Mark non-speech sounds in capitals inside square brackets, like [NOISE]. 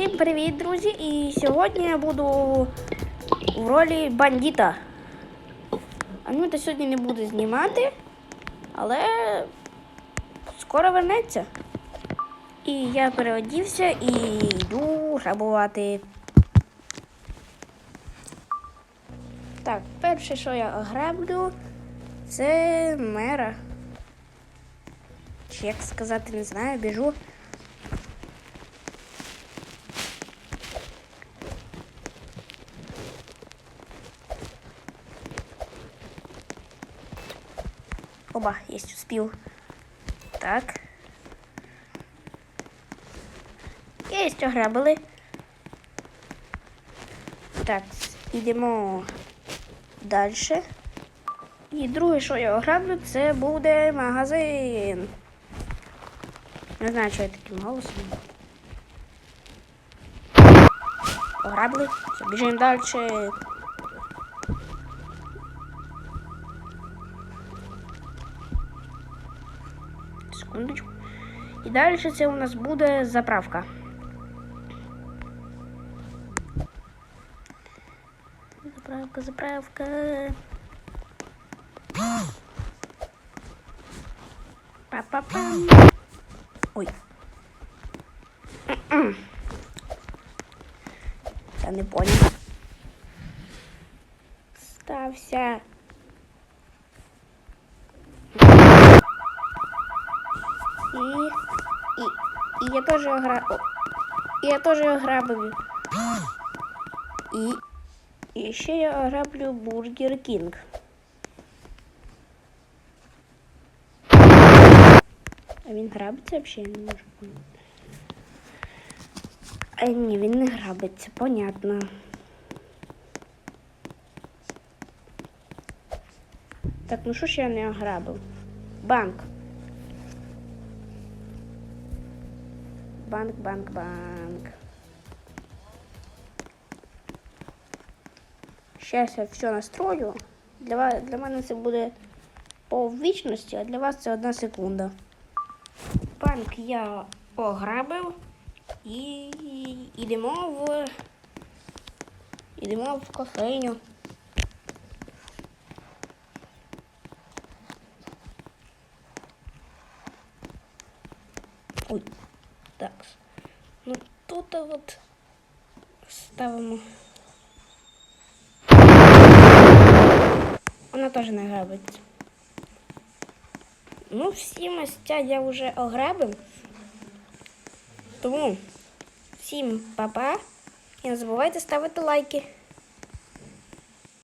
Всім привіт, друзі! І сьогодні я буду в ролі бандита. Анюта сьогодні не буде знімати, але скоро вернеться. І я переодівся і йду грабувати. Так, перше, що я граблю, це мера. Чи як сказати, не знаю, біжу. Оба, есть, успел. Так. Есть, ограбили. Так, йдемо далі. І друге, що я ограблю, це буде магазин. Не знаю, що я таким голосом. Ограбли. Все, біжимо далі. Секундочку. І далі у нас буде заправка. Заправка, заправка. Па-па-пам. Ой. [CLEARS THROAT] Я не понял. Стався. Я тоже огра... о, и я тоже ограбил. И, и еще я ограблю Бургер Кинг. А він грабиться вообще, не можу поняти. А ні, він не грабиться, понятно. Так, ну що ж я не ограбив? Банк. Банк, банк, банк. Сейчас я все настрою. Для, вас, для мене це буде по вічності, а для вас це одна секунда. Банк я ограбив і йдемо в. Йдемо в кофейню. Ой. Так. Ну тут от ставимо. Вона теж не грабиться. Ну, всі місця я вже ограбив. Тому всім па-па. І не забувайте ставити лайки.